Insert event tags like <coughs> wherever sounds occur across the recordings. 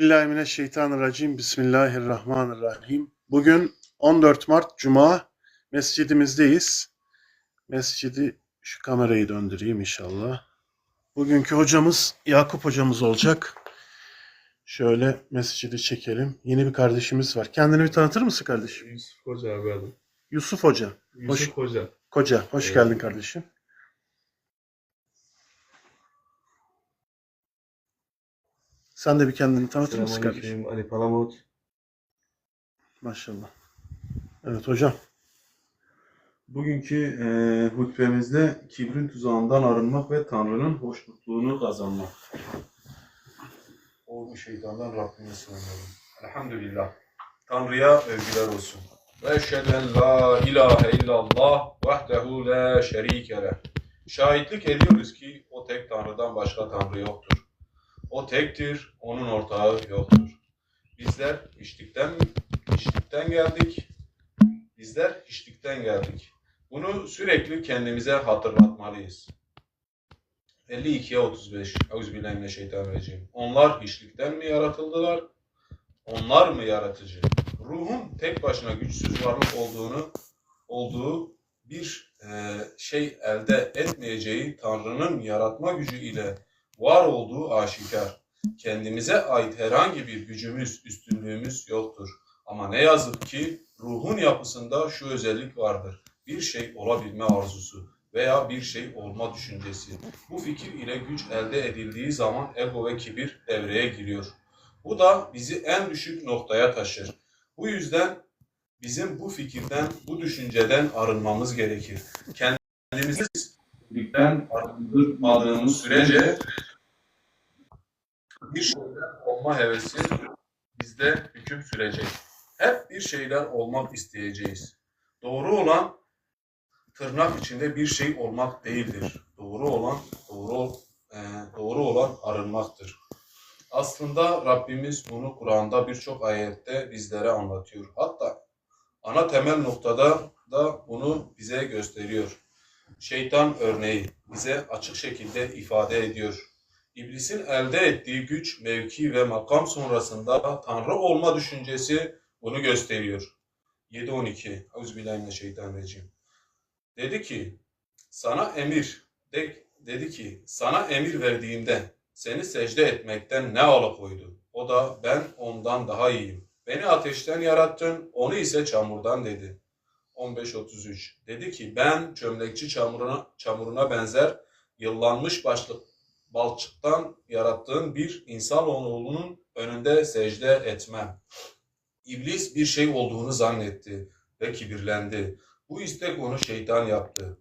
Bismillahirrahmanirrahim. Bismillahirrahmanirrahim. Bugün 14 Mart Cuma mescidimizdeyiz. Mescidi şu kamerayı döndüreyim inşallah. Bugünkü hocamız Yakup hocamız olacak. Şöyle mescidi çekelim. Yeni bir kardeşimiz var. Kendini bir tanıtır mısın kardeşim? Yusuf Hoca abi adım. Yusuf Hoca. Yusuf Hoca. Koca. Hoş geldin kardeşim. Sen de bir kendini tanıtır mısın kardeşim? Selamünaleyküm. Ali Palamut. Maşallah. Evet hocam. Bugünkü e, hutbemizde kibrin tuzağından arınmak ve Tanrı'nın hoşnutluğunu kazanmak. O şeytandan Rabbime sığınırım. Elhamdülillah. Tanrı'ya övgüler olsun. Ve eşhedü en la ilahe illallah vahdehu la şerike leh. Şahitlik ediyoruz ki o tek Tanrı'dan başka Tanrı yoktur. O tektir, onun ortağı yoktur. Bizler hiçlikten, hiçlikten geldik. Bizler hiçlikten geldik. Bunu sürekli kendimize hatırlatmalıyız. 52'ye 35. Euzubillahimineşşeytanirracim. Onlar hiçlikten mi yaratıldılar? Onlar mı yaratıcı? Ruhun tek başına güçsüz varlık olduğunu olduğu bir e, şey elde etmeyeceği Tanrı'nın yaratma gücü ile var olduğu aşikar. Kendimize ait herhangi bir gücümüz, üstünlüğümüz yoktur. Ama ne yazık ki ruhun yapısında şu özellik vardır. Bir şey olabilme arzusu veya bir şey olma düşüncesi. Bu fikir ile güç elde edildiği zaman ego ve kibir devreye giriyor. Bu da bizi en düşük noktaya taşır. Bu yüzden bizim bu fikirden, bu düşünceden arınmamız gerekir. Kendimizi arındırmadığımız sürece bir şeyler olma hevesi bizde hüküm sürecek. Hep bir şeyler olmak isteyeceğiz. Doğru olan tırnak içinde bir şey olmak değildir. Doğru olan doğru e, doğru olan arınmaktır. Aslında Rabbimiz bunu Kur'an'da birçok ayette bizlere anlatıyor. Hatta ana temel noktada da bunu bize gösteriyor. Şeytan örneği bize açık şekilde ifade ediyor. İblisin elde ettiği güç, mevki ve makam sonrasında Tanrı olma düşüncesi bunu gösteriyor. 7-12 Euzubillahimineşşeytanirracim. Dedi ki sana emir de, dedi ki sana emir verdiğimde seni secde etmekten ne alıkoydu? O da ben ondan daha iyiyim. Beni ateşten yarattın, onu ise çamurdan dedi. 15.33 Dedi ki ben çömlekçi çamuruna, çamuruna benzer yıllanmış başlık balçıktan yarattığın bir insanoğlunun önünde secde etmem. İblis bir şey olduğunu zannetti ve kibirlendi. Bu istek onu şeytan yaptı.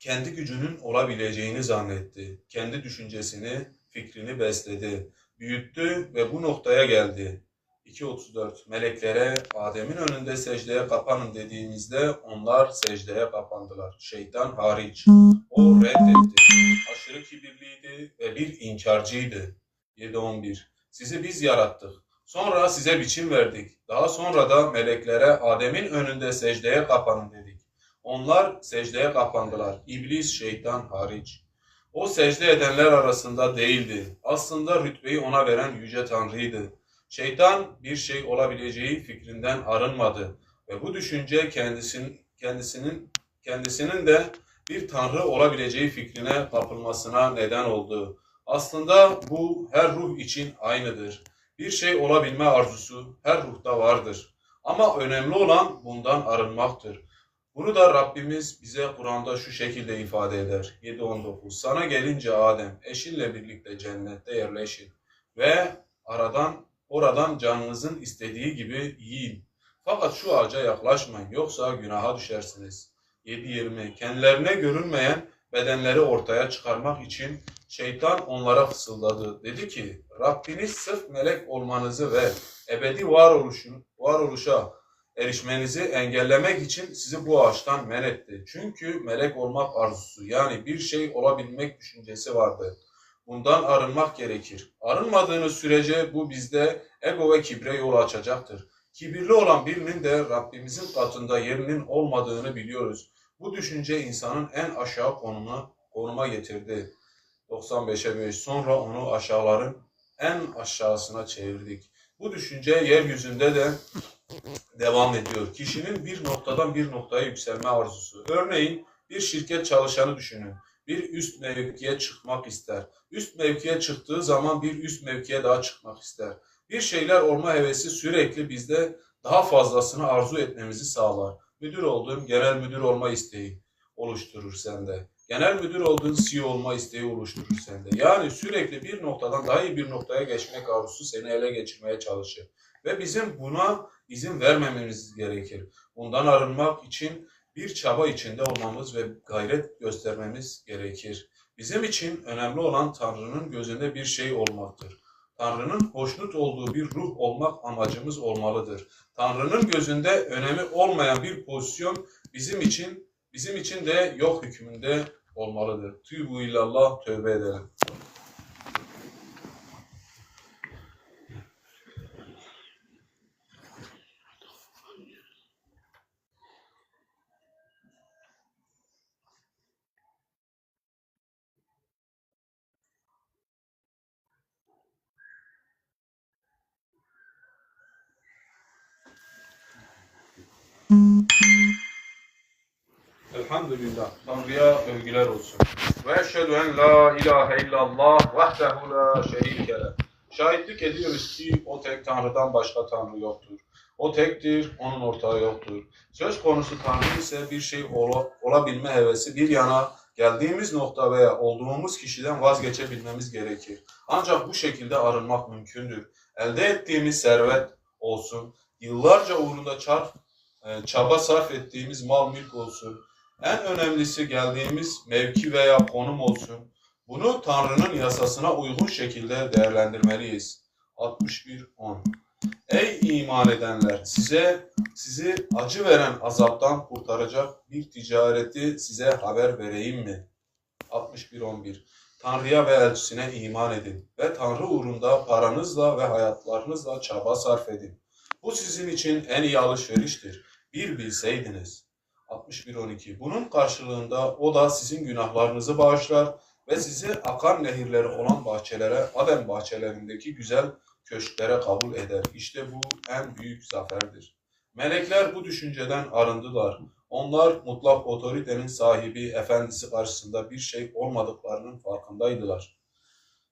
Kendi gücünün olabileceğini zannetti. Kendi düşüncesini, fikrini besledi, büyüttü ve bu noktaya geldi. 2.34 Meleklere Adem'in önünde secdeye kapanın dediğimizde onlar secdeye kapandılar. Şeytan hariç. O reddetti. Aşırı kibirliydi ve bir inkarcıydı. 7.11 Sizi biz yarattık. Sonra size biçim verdik. Daha sonra da meleklere Adem'in önünde secdeye kapanın dedik. Onlar secdeye kapandılar. İblis, şeytan hariç. O secde edenler arasında değildi. Aslında rütbeyi ona veren yüce Tanrı'ydı. Şeytan bir şey olabileceği fikrinden arınmadı ve bu düşünce kendisinin kendisinin kendisinin de bir tanrı olabileceği fikrine kapılmasına neden oldu. Aslında bu her ruh için aynıdır. Bir şey olabilme arzusu her ruhta vardır. Ama önemli olan bundan arınmaktır. Bunu da Rabbimiz bize Kur'an'da şu şekilde ifade eder. 7.19 Sana gelince Adem eşinle birlikte cennette yerleşin ve aradan oradan canınızın istediği gibi yiyin. Fakat şu ağaca yaklaşmayın yoksa günaha düşersiniz. 7.20 Kendilerine görünmeyen bedenleri ortaya çıkarmak için şeytan onlara fısıldadı. Dedi ki Rabbiniz sırf melek olmanızı ve ebedi varoluşun, varoluşa erişmenizi engellemek için sizi bu ağaçtan men etti. Çünkü melek olmak arzusu yani bir şey olabilmek düşüncesi vardı. Bundan arınmak gerekir. Arınmadığınız sürece bu bizde ego ve kibre yol açacaktır. Kibirli olan birinin de Rabbimizin katında yerinin olmadığını biliyoruz. Bu düşünce insanın en aşağı konuma, konuma getirdi. 95'e 5 sonra onu aşağıların en aşağısına çevirdik. Bu düşünce yeryüzünde de devam ediyor. Kişinin bir noktadan bir noktaya yükselme arzusu. Örneğin bir şirket çalışanı düşünün. Bir üst mevkiye çıkmak ister. Üst mevkiye çıktığı zaman bir üst mevkiye daha çıkmak ister. Bir şeyler olma hevesi sürekli bizde daha fazlasını arzu etmemizi sağlar. Müdür olduğum genel müdür olma isteği oluşturur sende. Genel müdür olduğun CEO olma isteği oluşturur sende. Yani sürekli bir noktadan daha iyi bir noktaya geçmek arzusu seni ele geçirmeye çalışır. Ve bizim buna izin vermememiz gerekir. Bundan arınmak için bir çaba içinde olmamız ve gayret göstermemiz gerekir. Bizim için önemli olan Tanrı'nın gözünde bir şey olmaktır. Tanrı'nın hoşnut olduğu bir ruh olmak amacımız olmalıdır. Tanrı'nın gözünde önemi olmayan bir pozisyon bizim için bizim için de yok hükmünde olmalıdır. Tübu illallah tövbe edelim. Elhamdülillah. Tanrı'ya övgüler olsun. Ve eşhedü en la ilahe illallah vahdehu la şerike leh. Şahitlik ediyoruz ki o tek Tanrı'dan başka Tanrı yoktur. O tektir, onun ortağı yoktur. Söz konusu Tanrı ise bir şey ola- olabilme hevesi bir yana geldiğimiz nokta veya olduğumuz kişiden vazgeçebilmemiz gerekir. Ancak bu şekilde arınmak mümkündür. Elde ettiğimiz servet olsun, yıllarca uğrunda çarp, çaba sarf ettiğimiz mal mülk olsun, en önemlisi geldiğimiz mevki veya konum olsun. Bunu Tanrı'nın yasasına uygun şekilde değerlendirmeliyiz. 61.10 Ey iman edenler! Size sizi acı veren azaptan kurtaracak bir ticareti size haber vereyim mi? 61.11 Tanrı'ya ve elçisine iman edin ve Tanrı uğrunda paranızla ve hayatlarınızla çaba sarf edin. Bu sizin için en iyi alışveriştir. Bir bilseydiniz. 61-12. Bunun karşılığında o da sizin günahlarınızı bağışlar ve sizi akan nehirleri olan bahçelere, Adem bahçelerindeki güzel köşklere kabul eder. İşte bu en büyük zaferdir. Melekler bu düşünceden arındılar. Onlar mutlak otoritenin sahibi, efendisi karşısında bir şey olmadıklarının farkındaydılar.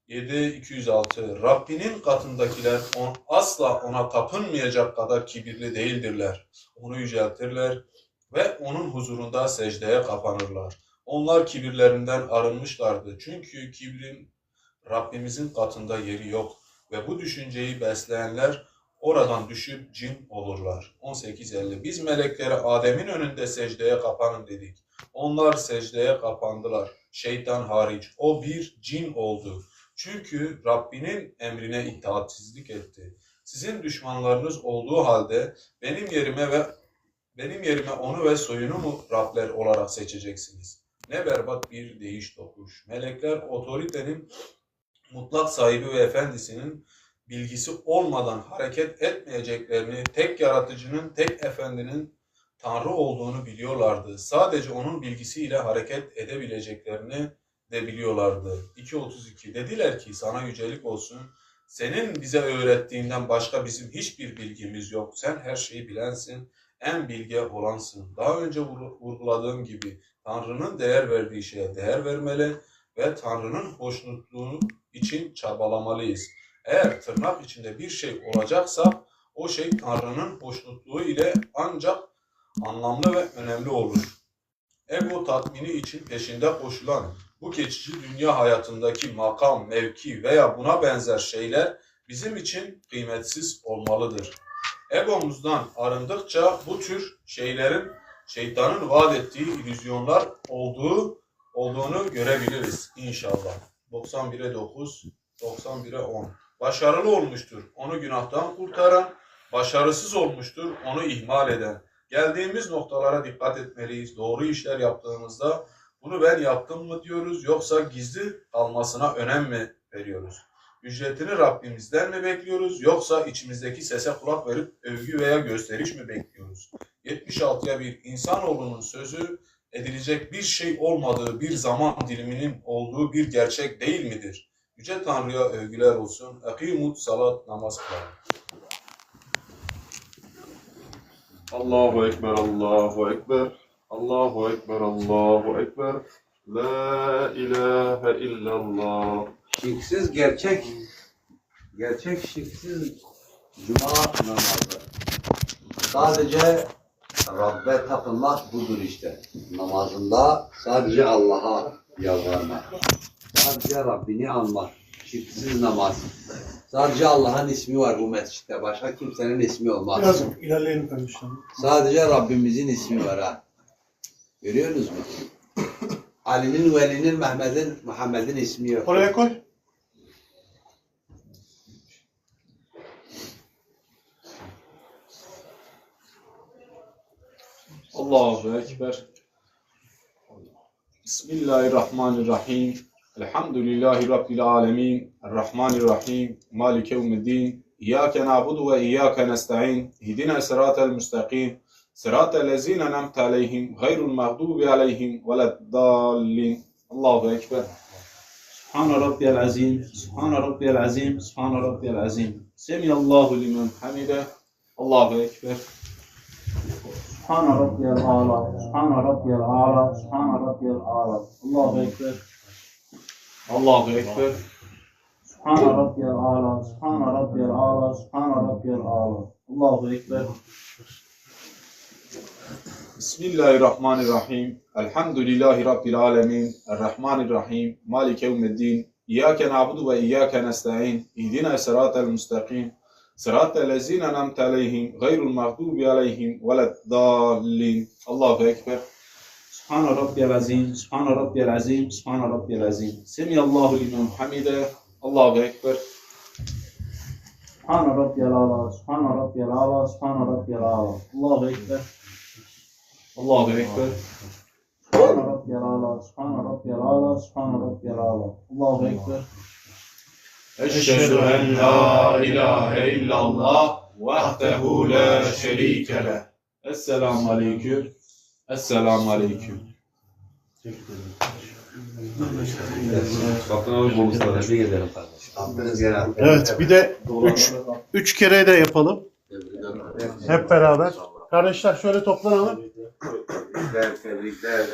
7-206 Rabbinin katındakiler on, asla ona tapınmayacak kadar kibirli değildirler. Onu yüceltirler ve onun huzurunda secdeye kapanırlar. Onlar kibirlerinden arınmışlardı. Çünkü kibrin Rabbimizin katında yeri yok ve bu düşünceyi besleyenler oradan düşüp cin olurlar. 18.50 Biz meleklere Adem'in önünde secdeye kapanın dedik. Onlar secdeye kapandılar. Şeytan hariç. O bir cin oldu. Çünkü Rabbinin emrine itaatsizlik etti. Sizin düşmanlarınız olduğu halde benim yerime ve benim yerime onu ve soyunu mu Rabler olarak seçeceksiniz? Ne berbat bir değiş tokuş. Melekler otoritenin mutlak sahibi ve efendisinin bilgisi olmadan hareket etmeyeceklerini, tek yaratıcının, tek efendinin Tanrı olduğunu biliyorlardı. Sadece onun bilgisiyle hareket edebileceklerini de biliyorlardı. 2.32 Dediler ki sana yücelik olsun. Senin bize öğrettiğinden başka bizim hiçbir bilgimiz yok. Sen her şeyi bilensin en bilge olansın. Daha önce vur- vurguladığım gibi Tanrı'nın değer verdiği şeye değer vermeli ve Tanrı'nın hoşnutluğu için çabalamalıyız. Eğer tırnak içinde bir şey olacaksa o şey Tanrı'nın hoşnutluğu ile ancak anlamlı ve önemli olur. Ego tatmini için peşinde koşulan bu geçici dünya hayatındaki makam, mevki veya buna benzer şeyler bizim için kıymetsiz olmalıdır egomuzdan arındıkça bu tür şeylerin şeytanın vaat ettiği illüzyonlar olduğu olduğunu görebiliriz inşallah. 91'e 9, 91'e 10. Başarılı olmuştur onu günahtan kurtaran, başarısız olmuştur onu ihmal eden. Geldiğimiz noktalara dikkat etmeliyiz. Doğru işler yaptığımızda bunu ben yaptım mı diyoruz yoksa gizli kalmasına önem mi veriyoruz? Ücretini Rabbimizden mi bekliyoruz yoksa içimizdeki sese kulak verip övgü veya gösteriş mi bekliyoruz? 76'ya bir insanoğlunun sözü edilecek bir şey olmadığı bir zaman diliminin olduğu bir gerçek değil midir? Yüce Tanrı'ya övgüler olsun. Ekimut salat namaz kılın. Allahu Ekber, Allahu Ekber, Allahu Ekber, Allahu Ekber. La ilahe illallah. Şirksiz gerçek, gerçek şirksiz cuma namazı. Sadece Rabbe tapınmak budur işte. Namazında sadece Allah'a yalvarmak. Sadece Rabbini anmak. Şirksiz namaz. Sadece Allah'ın ismi var bu mescitte. Başka kimsenin ismi olmaz. Biraz ilerleyelim kardeşim. Sadece Rabbimizin ismi var ha. Görüyorsunuz mu? <coughs> Ali'nin, Veli'nin, Mehmet'in, Muhammed'in ismi yok. Oraya koy. Allahu Ekber. Bismillahirrahmanirrahim. Elhamdülillahi Rabbil alemin. Errahmanirrahim. Malik yevmiddin. İyyâke na'budu ve iyyâke nesta'in. İhdina sıratel müstakim. Sıratel lezîne nemte aleyhim. Gayrul mağdubi aleyhim. Veleddallin. Allahu Ekber. سبحان ربي العظيم سبحان ربي العظيم سبحان ربي العظيم سمع الله لمن Hamide. Allahu Ekber. سبحان ربي الأعلى سبحان ربي الأعلى سبحان ربي الأعلى الله أكبر Allahu Ekber. سبحان ربي الأعلى سبحان ربي الأعلى سبحان ربي الأعلى الله أكبر بسم الله الرحمن الرحيم الحمد لله رب العالمين الرحمن الرحيم مالك يوم الدين إياك نعبد وإياك نستعين اهدنا الصراط المستقيم صراط الذين أنعمت عليهم غير المغضوب عليهم ولا الضالين الله أكبر سبحان ربي العظيم سبحان ربي العظيم سبحان ربي العظيم سمي الله لمن حمده الله أكبر سبحان ربي العظيم سبحان ربي العظيم سبحان ربي العظيم الله أكبر Allahu Ekber. Subhan Rabbiyal Ala, Subhan Rabbiyal Ala, Subhan Rabbiyal Ala. Allahu Ekber. Eşhedü en la ilahe illallah vahdehu la şerike leh. Esselamu aleyküm. Esselamu aleyküm. Evet bir de üç, üç kere de yapalım. Hep beraber. Kardeşler şöyle toplanalım. Tebrikler, tebrikler.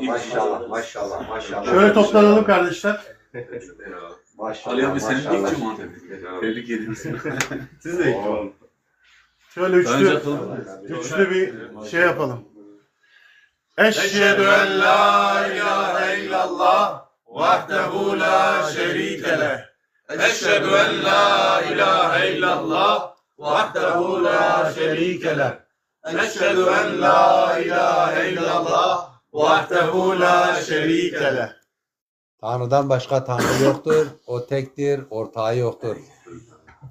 Maşallah, maşallah, maşallah. Şöyle toplanalım kardeşler. Maşallah, Ali abi senin ilk cuman. Tebrik seni. <laughs> Siz de ilk cuman. Şöyle üçlü, üçlü bir şey yapalım. Eşhedü en la ilahe illallah vahdehu la şerike leh. Eşhedü en la ilahe illallah vahdehu la şerike leh. Eşhedü en la ilahe illallah vahdehu la şerike leh. Tanrı'dan başka Tanrı yoktur. O tektir, ortağı yoktur.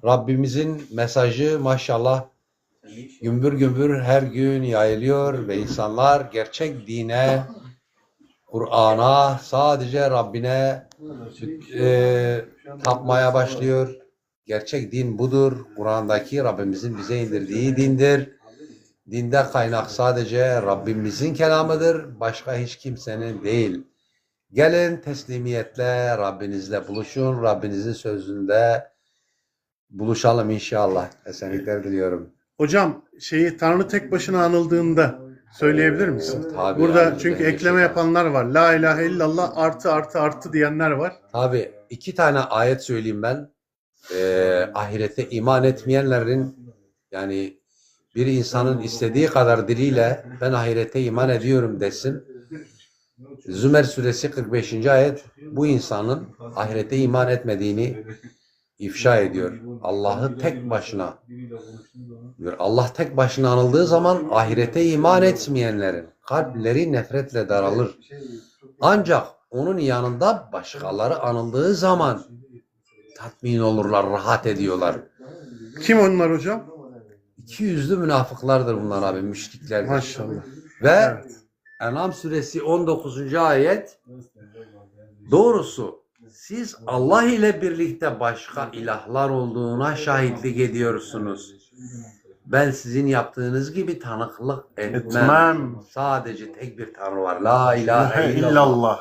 Rabbimizin mesajı maşallah gümbür gümbür her gün yayılıyor ve insanlar gerçek dine, Kur'an'a, sadece Rabbine e, tapmaya başlıyor. Gerçek din budur. Kur'an'daki Rabbimizin bize indirdiği dindir. Dinde kaynak sadece Rabbimizin kelamıdır. Başka hiç kimsenin değil. Gelin teslimiyetle Rabbinizle buluşun. Rabbinizin sözünde buluşalım inşallah. Esenlikler diliyorum. Hocam şeyi Tanrı tek başına anıldığında söyleyebilir misin? Tabii Burada yani, çünkü ekleme şey. yapanlar var. La ilahe illallah artı artı artı diyenler var. Tabi iki tane ayet söyleyeyim ben. Ee, ahirete iman etmeyenlerin yani bir insanın istediği kadar diliyle ben ahirete iman ediyorum desin. Zümer suresi 45. ayet bu insanın ahirete iman etmediğini ifşa ediyor. Allah'ı tek başına diyor. Allah tek başına anıldığı zaman ahirete iman etmeyenlerin kalpleri nefretle daralır. Ancak onun yanında başkaları anıldığı zaman tatmin olurlar, rahat ediyorlar. Kim onlar hocam? İki yüzlü münafıklardır bunlar abi, müşriklerdir. Maşallah. Ve Evet. En'am suresi 19. ayet doğrusu siz Allah ile birlikte başka ilahlar olduğuna şahitlik ediyorsunuz. Ben sizin yaptığınız gibi tanıklık etmem. Etmem. Sadece tek bir Tanrı var. La ilahe ilahe illallah. illallah.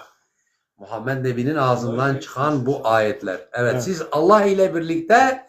Muhammed Nebi'nin ağzından çıkan bu ayetler. Evet, Evet. siz Allah ile birlikte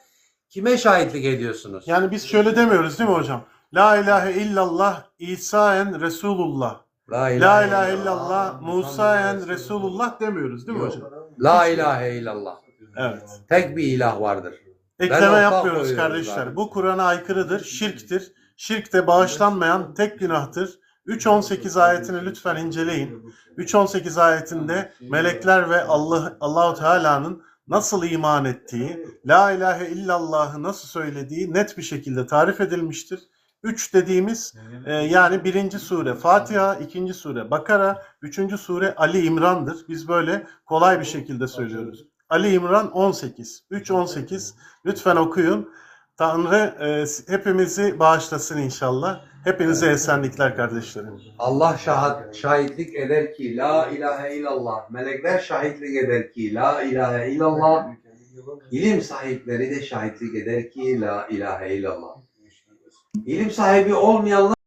kime şahitlik ediyorsunuz? Yani biz şöyle demiyoruz değil mi hocam? La ilahe illallah İsa'en Resulullah. La ilahe illallah Musa'en Resulullah demiyoruz değil mi Yok. hocam? La ilahe illallah. Evet. Tek bir ilah vardır. Ekleme ortak yapmıyoruz kardeşler. Bu Kur'an'a aykırıdır, şirktir. Şirk de bağışlanmayan tek günahtır. 3.18 ayetini lütfen inceleyin. 3.18 ayetinde melekler ve Allah Allahu Teala'nın nasıl iman ettiği, la ilahe illallah'ı nasıl söylediği net bir şekilde tarif edilmiştir. 3 dediğimiz e, yani birinci sure Fatiha, ikinci sure Bakara, üçüncü sure Ali İmran'dır. Biz böyle kolay bir şekilde söylüyoruz. Ali İmran 18, 3 18 lütfen okuyun. Tanrı e, hepimizi bağışlasın inşallah. Hepinize esenlikler kardeşlerim. Allah şahit, şahitlik eder ki la ilahe illallah. Melekler şahitlik eder ki la ilahe illallah. İlim sahipleri de şahitlik eder ki la ilahe illallah. İlim sahibi olmayanlar